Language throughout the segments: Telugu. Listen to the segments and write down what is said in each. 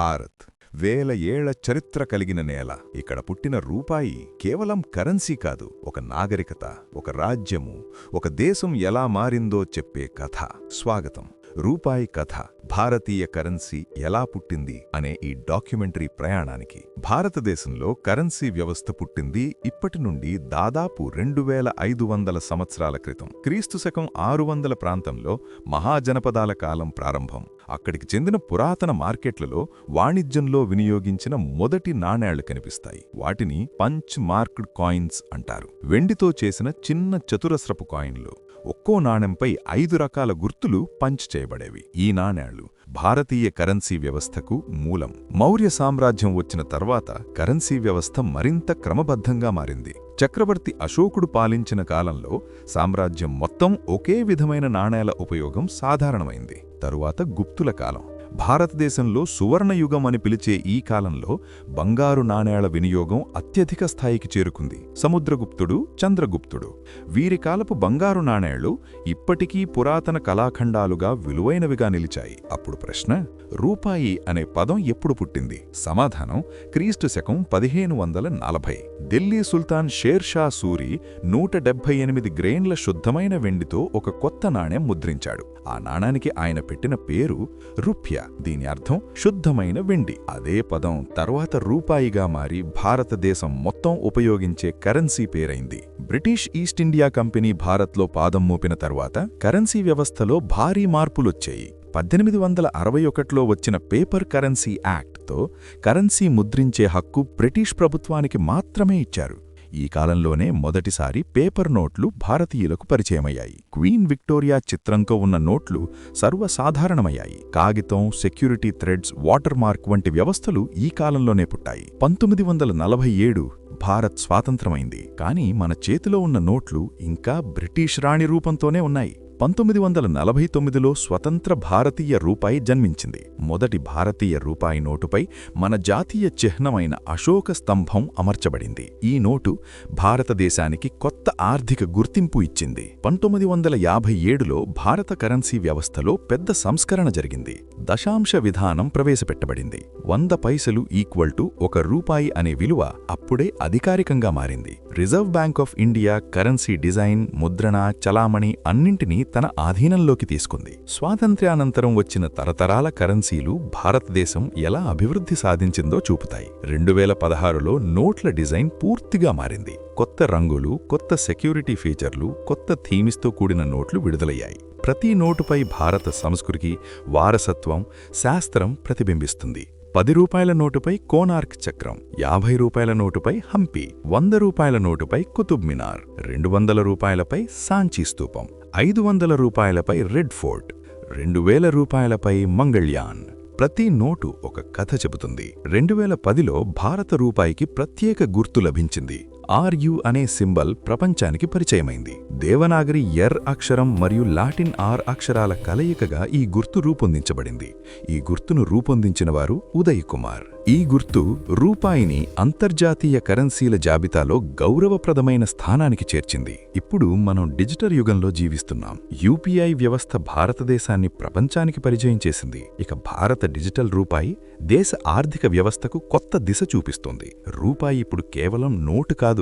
భారత్. వేల ఏళ్ళ చరిత్ర కలిగిన నేల. ఇక్కడ పుట్టిన రూపాయి కేవలం కరెన్సీ కాదు ఒక నాగరికత ఒక రాజ్యము ఒక దేశం ఎలా మారిందో చెప్పే కథ. స్వాగతం. రూపాయి కథ భారతీయ కరెన్సీ ఎలా పుట్టింది అనే ఈ డాక్యుమెంటరీ ప్రయాణానికి భారతదేశంలో కరెన్సీ వ్యవస్థ పుట్టింది ఇప్పటి నుండి దాదాపు రెండు ఐదు వందల సంవత్సరాల క్రితం. క్రీస్తు శకం ఆరు వందల ప్రాంతంలో మహాజనపదాల కాలం ప్రారంభం. అక్కడికి చెందిన పురాతన మార్కెట్లలో వాణిజ్యంలో వినియోగించిన మొదటి నాణేళ్ళు కనిపిస్తాయి. వాటిని పంచ్ మార్క్డ్ కాయిన్స్ అంటారు. వెండితో చేసిన చిన్న చతురస్రపు కాయిన్లు. ఒక్కో నాణెంపై ఐదు రకాల గుర్తులు పంచ్ చేయబడేవి. ఈ నాణేళ్ళు భారతీయ కరెన్సీ వ్యవస్థకు మూలం. మౌర్య సామ్రాజ్యం వచ్చిన తర్వాత కరెన్సీ వ్యవస్థ మరింత క్రమబద్ధంగా మారింది. చక్రవర్తి అశోకుడు పాలించిన కాలంలో సామ్రాజ్యం మొత్తం ఒకే విధమైన నాణేల ఉపయోగం సాధారణమైంది. తరువాత గుప్తుల కాలం. భారతదేశంలో సువర్ణయుగం అని పిలిచే ఈ కాలంలో బంగారు నాణేల వినియోగం అత్యధిక స్థాయికి చేరుకుంది. సముద్రగుప్తుడు చంద్రగుప్తుడు. వీరి కాలపు బంగారు నాణేళ్ళు ఇప్పటికీ పురాతన కళాఖండాలుగా విలువైనవిగా నిలిచాయి. అప్పుడు ప్రశ్న రూపాయి అనే పదం ఎప్పుడు పుట్టింది? సమాధానం క్రీస్తు శకం పదిహేను వందల నలభై. ఢిల్లీ సుల్తాన్ షేర్ షా సూరి నూట డెబ్బై ఎనిమిది గ్రెయిన్ల శుద్ధమైన వెండితో ఒక కొత్త నాణెం ముద్రించాడు. ఆ నాణానికి ఆయన పెట్టిన పేరు రుప్య. దీని అర్థం శుద్ధమైన వెండి. అదే పదం తర్వాత రూపాయిగా మారి భారతదేశం మొత్తం ఉపయోగించే కరెన్సీ పేరైంది. బ్రిటిష్ ఈస్ట్ ఇండియా కంపెనీ భారత్లో పాదం మోపిన తర్వాత కరెన్సీ వ్యవస్థలో భారీ మార్పులొచ్చాయి. పద్దెనిమిది వందల అరవై ఒకటిలో వచ్చిన పేపర్ కరెన్సీ యాక్ట్తో కరెన్సీ ముద్రించే హక్కు బ్రిటిష్ ప్రభుత్వానికి మాత్రమే ఇచ్చారు. ఈ కాలంలోనే మొదటిసారి పేపర్ నోట్లు భారతీయులకు పరిచయమయ్యాయి. క్వీన్ విక్టోరియా చిత్రంతో ఉన్న నోట్లు సర్వసాధారణమయ్యాయి. కాగితం సెక్యూరిటీ థ్రెడ్స్ వాటర్ మార్క్ వంటి వ్యవస్థలు ఈ కాలంలోనే పుట్టాయి. పంతొమ్మిది వందల నలభై ఏడు భారత్ స్వాతంత్రమైంది. కానీ మన చేతిలో ఉన్న నోట్లు ఇంకా బ్రిటిష్ రాణి రూపంతోనే ఉన్నాయి. పంతొమ్మిది వందల నలభై తొమ్మిదిలో స్వతంత్ర భారతీయ రూపాయి జన్మించింది. మొదటి భారతీయ రూపాయి నోటుపై మన జాతీయ చిహ్నమైన అశోక స్తంభం అమర్చబడింది. ఈ నోటు భారతదేశానికి కొత్త ఆర్థిక గుర్తింపు ఇచ్చింది. పంతొమ్మిది వందల యాభై ఏడులో భారత కరెన్సీ వ్యవస్థలో పెద్ద సంస్కరణ జరిగింది. దశాంశ విధానం ప్రవేశపెట్టబడింది. వంద పైసలు ఈక్వల్ టు ఒక రూపాయి అనే విలువ అప్పుడే అధికారికంగా మారింది. Reserve Bank of India currency design ముద్రణ చలామణి అన్నింటినీ తన ఆధీనంలోకి తీసుకుంది. స్వాతంత్ర్యానంతరం వచ్చిన తరతరాల కరెన్సీలు భారతదేశం ఎలా అభివృద్ధి సాధించిందో చూపుతాయి. రెండు వేల పదహారులో నోట్ల డిజైన్ పూర్తిగా మారింది. కొత్త రంగులు కొత్త సెక్యూరిటీ ఫీచర్లు కొత్త థీమిస్తో కూడిన నోట్లు విడుదలయ్యాయి. ప్రతి నోటుపై భారత సంస్కృతి వారసత్వం శాస్త్రం ప్రతిబింబిస్తుంది. పది రూపాయల నోటుపై కోనార్క్ చక్రం యాభై రూపాయల నోటుపై హంపి వంద రూపాయల నోటుపై కుతుబ్ మినార్ రెండు వందల రూపాయలపై సాంచీ స్తూపం ఐదు వందల రూపాయలపై రెడ్ ఫోర్ట్ రెండు వేల రూపాయలపై మంగళ్యాన్. ప్రతి నోటు ఒక కథ చెబుతుంది. రెండు వేల పదిలో భారత రూపాయికి ప్రత్యేక గుర్తు లభించింది. ఆర్యు అనే సింబల్ ప్రపంచానికి పరిచయమైంది. దేవనాగరి ఎర్ అక్షరం మరియు లాటిన్ ఆర్ అక్షరాల కలయికగా ఈ గుర్తు రూపొందించబడింది. ఈ గుర్తును రూపొందించిన వారు ఉదయ్ కుమార్ ఈ గుర్తు రూపాయిని అంతర్జాతీయ కరెన్సీల జాబితాలో గౌరవప్రదమైన స్థానానికి చేర్చింది. ఇప్పుడు మనం డిజిటల్ యుగంలో జీవిస్తున్నాం. యూపీఐ వ్యవస్థ భారతదేశాన్ని ప్రపంచానికి పరిచయం చేసింది. ఇక భారత డిజిటల్ రూపాయి దేశ ఆర్థిక వ్యవస్థకు కొత్త దిశ చూపిస్తోంది. రూపాయి ఇప్పుడు కేవలం నోటు కాదు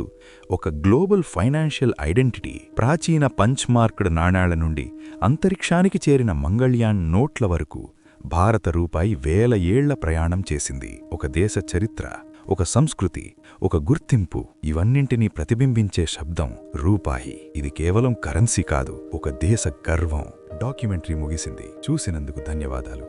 ఒక గ్లోబల్ ఫైనాన్షియల్ ఐడెంటిటీ ప్రాచీన పంచ్మార్క్డ్ నాణాల నుండి అంతరిక్షానికి చేరిన మంగళ్యాన్ నోట్ల వరకు భారత రూపాయి వేల ఏళ్ళ ప్రయాణం చేసింది. ఒక దేశ చరిత్ర ఒక సంస్కృతి ఒక గుర్తింపు ఇవన్నింటినీ ప్రతిబింబించే శబ్దం రూపాయి. ఇది కేవలం కరెన్సీ కాదు ఒక దేశ గర్వం. డాక్యుమెంటరీ ముగిసింది. చూసినందుకు ధన్యవాదాలు.